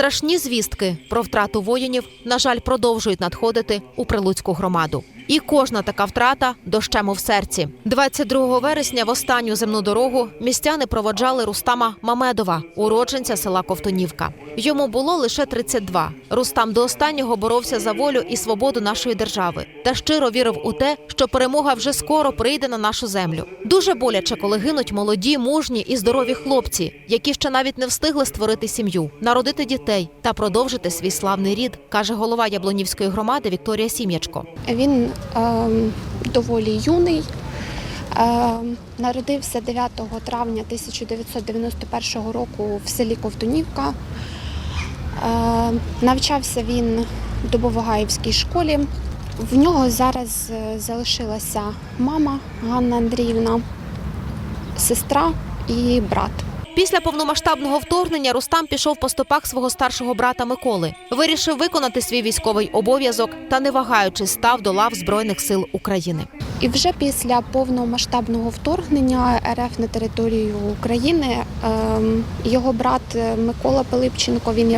Страшні звістки про втрату воїнів, на жаль, продовжують надходити у прилуцьку громаду. І кожна така втрата дощем у серці. 22 вересня в останню земну дорогу містяни проводжали Рустама Мамедова, уродженця села Ковтунівка. Йому було лише 32. Рустам до останнього боровся за волю і свободу нашої держави та щиро вірив у те, що перемога вже скоро прийде на нашу землю. Дуже боляче, коли гинуть молоді, мужні і здорові хлопці, які ще навіть не встигли створити сім'ю, народити дітей та продовжити свій славний рід, каже голова Яблонівської громади Вікторія Сім'ячко. Він доволі юний. Ем, народився 9 травня 1991 року в селі Ковтунівка. Ем, навчався він в Дубовогаївській школі. В нього зараз е, залишилася мама Ганна Андріївна, сестра і брат. Після повномасштабного вторгнення Рустам пішов по стопах свого старшого брата Миколи. Вирішив виконати свій військовий обов'язок та, не вагаючись, став до лав Збройних сил України. І вже після повномасштабного вторгнення РФ на територію України ем, його брат Микола Пилипченко він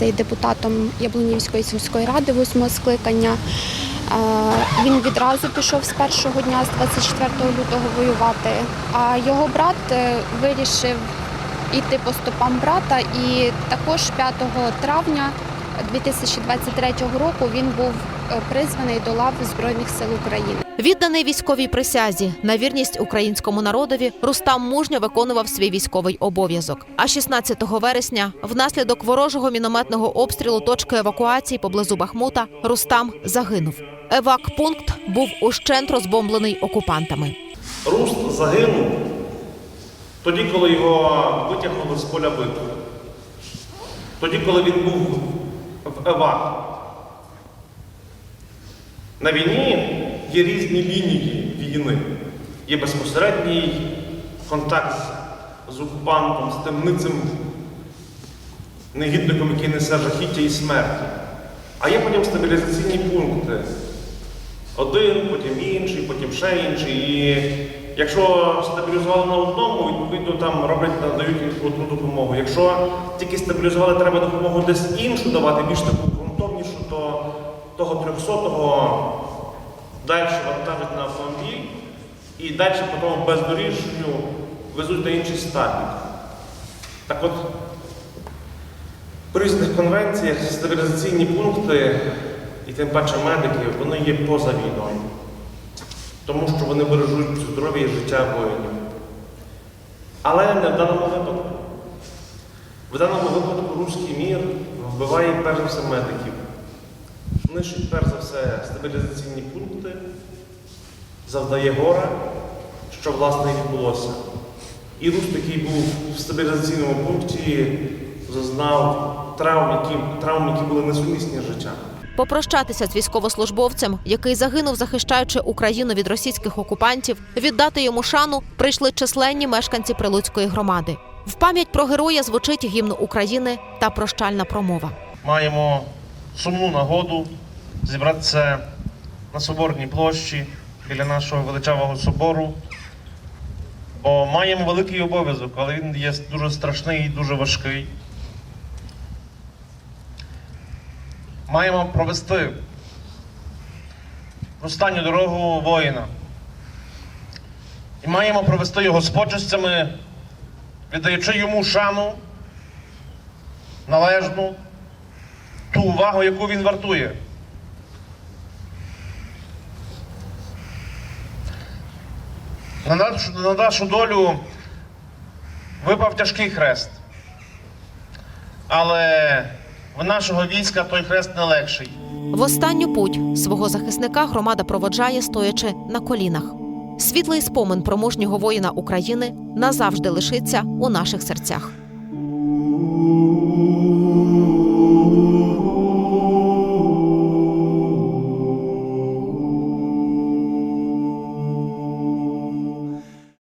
і депутатом Яблунівської сільської ради восьмого скликання. Е, Він відразу пішов з першого дня, з 24 лютого воювати. А його брат е, вирішив іти по стопам брата, і також 5 травня 2023 року він був е, призваний до лав Збройних сил України. Відданий військовій присязі на вірність українському народові, Рустам мужньо виконував свій військовий обов'язок. А 16 вересня, внаслідок ворожого мінометного обстрілу точки евакуації поблизу Бахмута, Рустам загинув. Евак-пункт був ущент розбомблений окупантами. Руст загинув тоді, коли його витягнули з поля битви. Тоді, коли він був в ЕВАК. На війні є різні лінії війни. Є безпосередній контакт з окупантом, з темницем, негідником, який несе жахіття і смерті. А є потім стабілізаційні пункти. Один, потім інший, потім ще інший. І якщо стабілізували на одному, відповідно там роблять, надають одну допомогу. Якщо тільки стабілізували, треба допомогу десь іншу давати, більш таку ґрунтовнішу, то того 300-го далі вантажать на автомобіль і далі по тому бездоріжню везуть на інший стадій. Так от, при різних конвенціях стабілізаційні пункти і тим паче медики, вони є поза війною. Тому що вони бережуть здоров'я і життя воїнів. Але не в даному випадку. В даному випадку руський мір вбиває перш за все медиків. Нищить перш за все стабілізаційні пункти, завдає гора, що власне і відбулося. І Русь, який був в стабілізаційному пункті, зазнав травм, які, травм, які були несумісні з життям. Попрощатися з військовослужбовцем, який загинув, захищаючи Україну від російських окупантів, віддати йому шану прийшли численні мешканці Прилуцької громади. В пам'ять про героя звучить гімн України та прощальна промова. маємо сумну нагоду зібратися на Соборній площі біля нашого величавого собору. Бо маємо великий обов'язок, але він є дуже страшний і дуже важкий. Маємо провести останню дорогу воїна. І маємо провести його з почестями, віддаючи йому шану належну ту увагу, яку він вартує. На нашу, на нашу долю випав тяжкий хрест. Але в нашого війська той хрест не легший. В останню путь свого захисника громада проводжає, стоячи на колінах. Світлий спомин про мужнього воїна України назавжди лишиться у наших серцях.